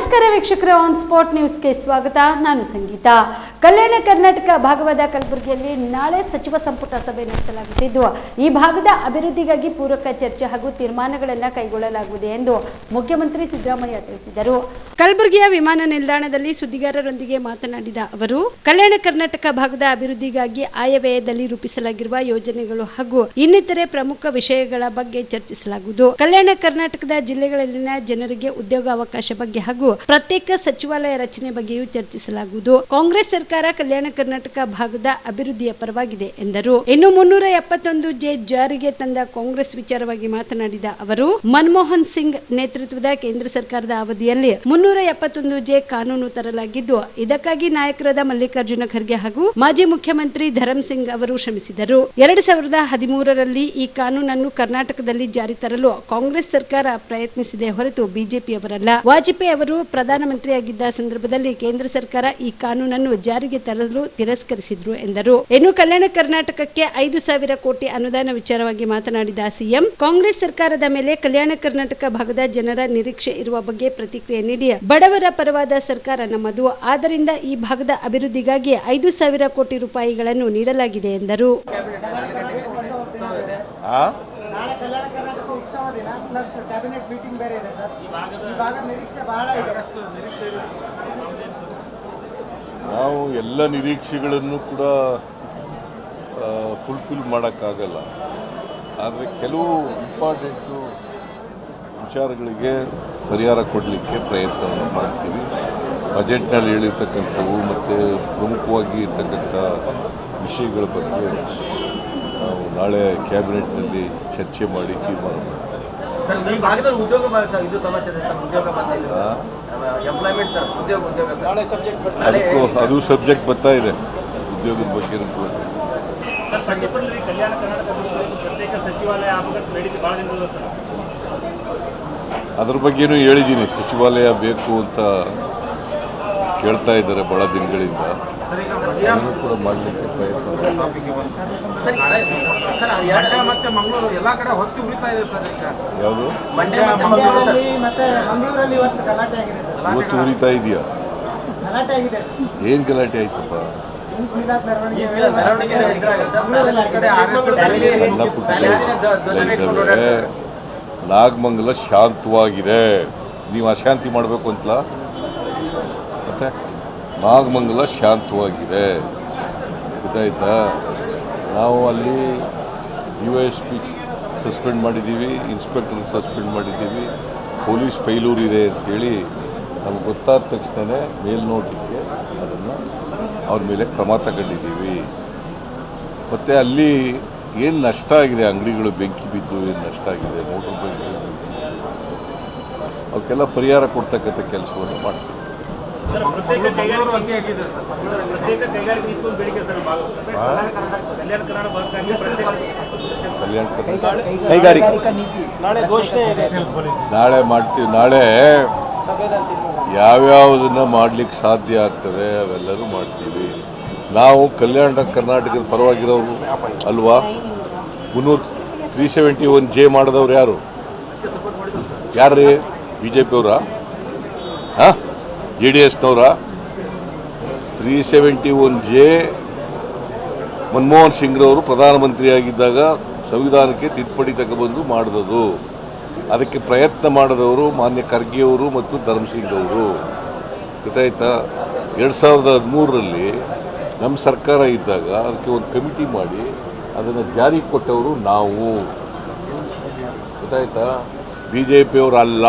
ನಮಸ್ಕಾರ ವೀಕ್ಷಕರ on spot ನ್ಯೂಸ್ಗೆ ಸ್ವಾಗತ. ನಾನು ಸಂಗೀತ. ಕಲ್ಯಾಣ ಕರ್ನಾಟಕ ಭಾಗವಾದ ಕಲಬುರಗಿಯಲ್ಲಿ ನಾಳೆ ಸಚಿವ ಸಂಪುಟ ಸಭೆ ನಡೆಸಲಾಗುತ್ತಿದ್ದು, ಈ ಭಾಗದ ಅಭಿವೃದ್ಧಿಗಾಗಿ ಪೂರಕ ಚರ್ಚೆ ಹಾಗೂ ತೀರ್ಮಾನಗಳನ್ನು ಕೈಗೊಳ್ಳಲಾಗುವುದು ಎಂದು ಮುಖ್ಯಮಂತ್ರಿ ಸಿದ್ದರಾಮಯ್ಯ ತಿಳಿಸಿದರು. ಕಲಬುರಗಿಯ ವಿಮಾನ ನಿಲ್ದಾಣದಲ್ಲಿ ಸುದ್ದಿಗಾರರೊಂದಿಗೆ ಮಾತನಾಡಿದ ಅವರು, ಕಲ್ಯಾಣ ಕರ್ನಾಟಕ ಭಾಗದ ಅಭಿವೃದ್ಧಿಗಾಗಿ ಆಯವ್ಯಯದಲ್ಲಿ ರೂಪಿಸಲಾಗಿರುವ ಯೋಜನೆಗಳು ಹಾಗೂ ಇನ್ನಿತರೆ ಪ್ರಮುಖ ವಿಷಯಗಳ ಬಗ್ಗೆ ಚರ್ಚಿಸಲಾಗುವುದು. ಕಲ್ಯಾಣ ಕರ್ನಾಟಕದ ಜಿಲ್ಲೆಗಳಲ್ಲಿನ ಜನರಿಗೆ ಉದ್ಯೋಗಾವಕಾಶ ಬಗ್ಗೆ ಹಾಗೂ ಪ್ರತ್ಯೇಕ ಸಚಿವಾಲಯ ರಚನೆ ಬಗ್ಗೆಯೂ ಚರ್ಚಿಸಲಾಗುವುದು. ಕಾಂಗ್ರೆಸ್ ಸರ್ಕಾರ ಕಲ್ಯಾಣ ಕರ್ನಾಟಕ ಭಾಗದ ಅಭಿವೃದ್ಧಿಯ ಪರವಾಗಿದೆ ಎಂದರು. ಇನ್ನು ಮುನ್ನೂರ ಎಪ್ಪತ್ತೊಂದು ಜೆ ಜಾರಿಗೆ ತಂದ ಕಾಂಗ್ರೆಸ್ ವಿಚಾರವಾಗಿ ಮಾತನಾಡಿದ ಅವರು, ಮನಮೋಹನ್ ಸಿಂಗ್ ನೇತೃತ್ವದ ಕೇಂದ್ರ ಸರ್ಕಾರದ ಅವಧಿಯಲ್ಲಿ ಮುನ್ನೂರ ಎಪ್ಪತ್ತೊಂದು ಜೆ ಕಾನೂನು ತರಲಾಗಿದ್ದು, ಇದಕ್ಕಾಗಿ ನಾಯಕರಾದ ಮಲ್ಲಿಕಾರ್ಜುನ ಖರ್ಗೆ ಹಾಗೂ ಮಾಜಿ ಮುಖ್ಯಮಂತ್ರಿ ಧರಂ ಸಿಂಗ್ ಅವರು ಶ್ರಮಿಸಿದರು. ಎರಡು ಸಾವಿರದ ಹದಿಮೂರರಲ್ಲಿ ಈ ಕಾನೂನನ್ನು ಕರ್ನಾಟಕದಲ್ಲಿ ಜಾರಿ ತರಲು ಕಾಂಗ್ರೆಸ್ ಸರ್ಕಾರ ಪ್ರಯತ್ನಿಸಿದೆ ಹೊರತು ಬಿಜೆಪಿಯವರಲ್ಲ. ವಾಜಪೇಯಿ ಅವರು ಪ್ರಧಾನಮಂತ್ರಿಯಾಗಿದ್ದ ಸಂದರ್ಭದಲ್ಲಿ ಕೇಂದ್ರ ಸರ್ಕಾರ ಈ ಕಾನೂನನ್ನು ಜಾರಿಗೆ ತರಲು ತಿರಸ್ಕರಿಸಿದ್ರು ಎಂದರು. ಇನ್ನು ಕಲ್ಯಾಣ ಕರ್ನಾಟಕಕ್ಕೆ ಐದು ಸಾವಿರ ಕೋಟಿ ಅನುದಾನ ವಿಚಾರವಾಗಿ ಮಾತನಾಡಿದ ಸಿಎಂ, ಕಾಂಗ್ರೆಸ್ ಸರ್ಕಾರದ ಮೇಲೆ ಕಲ್ಯಾಣ ಕರ್ನಾಟಕ ಭಾಗದ ಜನರ ನಿರೀಕ್ಷೆ ಇರುವ ಬಗ್ಗೆ ಪ್ರತಿಕ್ರಿಯೆ ನೀಡಿ ಬಡವರ ಪರವಾದ ಸರ್ಕಾರ ನಮ್ಮದು. ಆದ್ದರಿಂದ ಈ ಭಾಗದ ಅಭಿವೃದ್ಧಿಗಾಗಿ ಐದು ಸಾವಿರ ಕೋಟಿ ರೂಪಾಯಿಗಳನ್ನು ನೀಡಲಾಗಿದೆ ಎಂದರು? ನಾಳೆ ಕಲ್ಯಾಣ ಕರ್ನಾಟಕ ಉತ್ಸವ ದಿನ ಪ್ಲಸ್ ಕ್ಯಾಬಿನೆಟ್ ಮೀಟಿಂಗ್ ಬೇರೆ ಇದೆ ಸರ್. ಈ ಭಾಗದ ನಿರೀಕ್ಷೆ ಬಹಳ ಇದೆ. ನಾವು ಎಲ್ಲ ನಿರೀಕ್ಷೆಗಳನ್ನು ಕೂಡ ಫುಲ್ಫಿಲ್ ಮಾಡೋಕ್ಕಾಗಲ್ಲ. ಆದರೆ ಕೆಲವು ಇಂಪಾರ್ಟೆಂಟು ವಿಚಾರಗಳಿಗೆ ಪರಿಹಾರ ಕೊಡಲಿಕ್ಕೆ ಪ್ರಯತ್ನವನ್ನು ಮಾಡ್ತೀವಿ. ಬಜೆಟ್ನಲ್ಲಿ ಹೇಳಿರ್ತಕ್ಕಂಥವು ಮತ್ತು ಪ್ರಮುಖವಾಗಿ ಇರ್ತಕ್ಕಂಥ ವಿಷಯಗಳ ಬಗ್ಗೆ. ನಾವು ನಾಳೆ ಕ್ಯಾಬಿನೆಟ್ನಲ್ಲಿ ಚರ್ಚೆ ಮಾಡಿ ತೀರ್ಮಾನ ಮಾಡ್ತೀವಿ ಸರ್ ಈ ಭಾಗದಲ್ಲಿ ಉದ್ಯೋಗ ಬ- ಸಮಸ್ಯೆ ಇದೆ ಉದ್ಯೋಗ ಬರ್ತಾ ಇಲ್ಲ ಎಂಪ್ಲಾಯ್ಮೆಂಟ್ ಸರ್ ಉದ್ಯೋಗ ಉದ್ಯೋಗ ಸರ್. ನಾಳೆ ಸಬ್ಜೆಕ್ಟ್ ಅದಕ್ಕೂ ಅದು ಸಬ್ಜೆಕ್ಟ್ ಬರ್ತಾ ಇದೆ. ಉದ್ಯೋಗದ ಬಗ್ಗೆ ಅದ್ರ ಬಗ್ಗೆನೂ ಹೇಳಿದ್ದೀನಿ ಸಚಿವಾಲಯ ಬೇಕು ಅಂತ ಕೇಳ್ತಾ ಇದ್ದಾರೆ ಭಾಳ ದಿನಗಳಿಂದ. ಅದನ್ನು ಕೂಡ ಮಾಡಲಿಕ್ಕೆ ಪ್ರಯತ್ನ ಮಾಡ್ತೀವಿ. ಸರ್ ಆ ಎರಡು ಮತ್ತೆ ಮಂಗಳೂರು ಎಲ್ಲಾ ಕಡೆ ಹೊತ್ತಿ ಉಳಿತಾ ಇದೆ ಸರ್ ಈಗ. ಯಾವುದು? ಮಂಡ್ಯ ಮತ್ತೆ ಮಂಗಳೂರು ಸರ್. ಮತ್ತೆ ಮಂಗಳೂರಲ್ಲಿ ಇವತ್ತು ಗಲಾಟೆ ಆಗಿದೆ ಸರ್. ಇವತ್ತು ಉರಿತಾ ಇದೆಯಾ? ಗಲಾಟೆ ಆಗಿದೆ. ಏನು ಗಲಾಟೆ ಆಯ್ತಪ್ಪ? ಸಣ್ಣ ಪುಟ್ಟ. ನಾಗಮಂಗಲ ಶಾಂತವಾಗಿದೆ. ನೀವು ಅಶಾಂತಿ ಮಾಡಬೇಕು ಅಂತಲ? ಮತ್ತೆ ನಾಗಮಂಗಲ ಶಾಂತವಾಗಿದೆ. ಗೊತ್ತಾಯ್ತಾ? ನಾವು ಅಲ್ಲಿ ಯು ಎಸ್ ಪಿ ಸಸ್ಪೆಂಡ್ ಮಾಡಿದ್ದೀವಿ ಇನ್ಸ್ಪೆಕ್ಟರ್ ಸಸ್ಪೆಂಡ್ ಮಾಡಿದ್ದೀವಿ, ಪೊಲೀಸ್ ಫೈಲೂರ್ ಇದೆ ಅಂತೇಳಿ ನಮ್ಗೆ ಗೊತ್ತಾದ ತಕ್ಷಣ ಮೇಲ್ನೋಟಕ್ಕೆ ಅದನ್ನು ಅವ್ರ ಮೇಲೆ ಕ್ರಮ ತಗೊಂಡಿದ್ದೀವಿ. ಮತ್ತು ಅಲ್ಲಿ ಏನು ನಷ್ಟ ಆಗಿದೆ? ಅಂಗಡಿಗಳು ಬೆಂಕಿ ಬಿದ್ದು ಏನು ನಷ್ಟ ಆಗಿದೆ? ಮೋಟರ್ ಬೈಕ್ ಅವಕ್ಕೆಲ್ಲ ಪರಿಹಾರ ಕೊಡ್ತಕ್ಕಂಥ ಕೆಲಸವನ್ನು ಮಾಡ್ತೀವಿ. ಕೈಗಾರಿಕೆ ಪ್ರತ್ಯೇಕ ಕೈಗಾರಿಕೆ ನೀತಿ ಒಂದು ಬೇಡಿಕೆ ಸರ್ ಭಾಳ ಕಲ್ಯಾಣ ಕರ್ನಾಟಕ ಭಾಗಕ್ಕಾಗಿ ಪ್ರತ್ಯೇಕ ಕಲ್ಯಾಣ ಕೈಗಾರಿಕಾ. ನೀತಿ ನಾಳೆ ಘೋಷಣೆ ಇದೆ. ನಾಳೆ ಮಾಡ್ತೀವಿ. ನಾಳೆ ಯಾವ್ಯಾವುದನ್ನ ಮಾಡ್ಲಿಕ್ಕೆ ಸಾಧ್ಯ ಆಗ್ತದೆ ಅವೆಲ್ಲರೂ ಮಾಡ್ತೀವಿ. ನಾವು ಕಲ್ಯಾಣ ಕರ್ನಾಟಕದ ಪರವಾಗಿರೋರು ಅಲ್ವಾ? ಮುನ್ನೂರು ತ್ರೀ ಸೆವೆಂಟಿ ಒನ್ ಜೆ ಮಾಡಿದವ್ರು ಯಾರು? ಯಾರ್ರೀ? ಬಿ ಜೆ ಪಿಯವರ ಹಾಂ? J D ಎಸ್ನವರ three seventy one J Manmohan ಸಿಂಗ್ರವರು ಪ್ರಧಾನಮಂತ್ರಿಯಾಗಿದ್ದಾಗ ಸಂವಿಧಾನಕ್ಕೆ ತಿದ್ದುಪಡಿ ತಗೊಬಂದು ಮಾಡಿದದು. ಅದಕ್ಕೆ ಪ್ರಯತ್ನ ಮಾಡಿದವರು ಮಾನ್ಯ ಖರ್ಗೆಯವರು ಮತ್ತು ಧರ್ಮಸಿಂಗ್ ಅವರು ಗೊತ್ತಾಯ್ತಾ? ಎರಡು ಸಾವಿರದ ಹದಿಮೂರರಲ್ಲಿ ನಮ್ಮ ಸರ್ಕಾರ ಇದ್ದಾಗ ಅದಕ್ಕೆ ಒಂದು ಕಮಿಟಿ ಮಾಡಿ ಅದನ್ನು ಜಾರಿಗೆ ಕೊಟ್ಟವರು ನಾವು. ಗೊತ್ತಾಯ್ತಾ? ಬಿ ಜೆ ಪಿಯವರು ಅಲ್ಲ.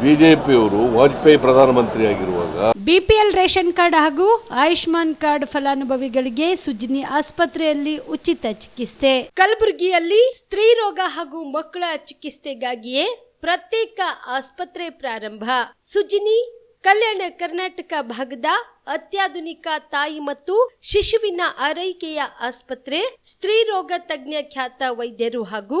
ಬಿ ಜೆ ಪಿಯವರು ವಾಜಪೇಯಿ ಪ್ರಧಾನಮಂತ್ರಿ ಆಗಿರುವಾಗ ಬಿಪಿಎಲ್ ರೇಷನ್ ಕಾರ್ಡ್ ಹಾಗೂ ಆಯುಷ್ಮಾನ್ ಕಾರ್ಡ್ ಫಲಾನುಭವಿಗಳಿಗೆ ಸುಜಿನಿ ಆಸ್ಪತ್ರೆಯಲ್ಲಿ ಉಚಿತ ಚಿಕಿತ್ಸೆ. ಕಲಬುರಗಿಯಲ್ಲಿ ಸ್ತ್ರೀ ರೋಗ ಹಾಗೂ ಮಕ್ಕಳ ಚಿಕಿತ್ಸೆಗಾಗಿಯೇ ಪ್ರತ್ಯೇಕ ಆಸ್ಪತ್ರೆ ಪ್ರಾರಂಭ. ಸುಜಿನಿ, ಕಲ್ಯಾಣ ಕರ್ನಾಟಕ ಭಾಗದ ಅತ್ಯಾಧುನಿಕ ತಾಯಿ ಮತ್ತು ಶಿಶುವಿನ ಆರೈಕೆಯ ಆಸ್ಪತ್ರೆ, ಸ್ತ್ರೀ ರೋಗ ತಜ್ಞ ಖ್ಯಾತ ವೈದ್ಯರು ಹಾಗೂ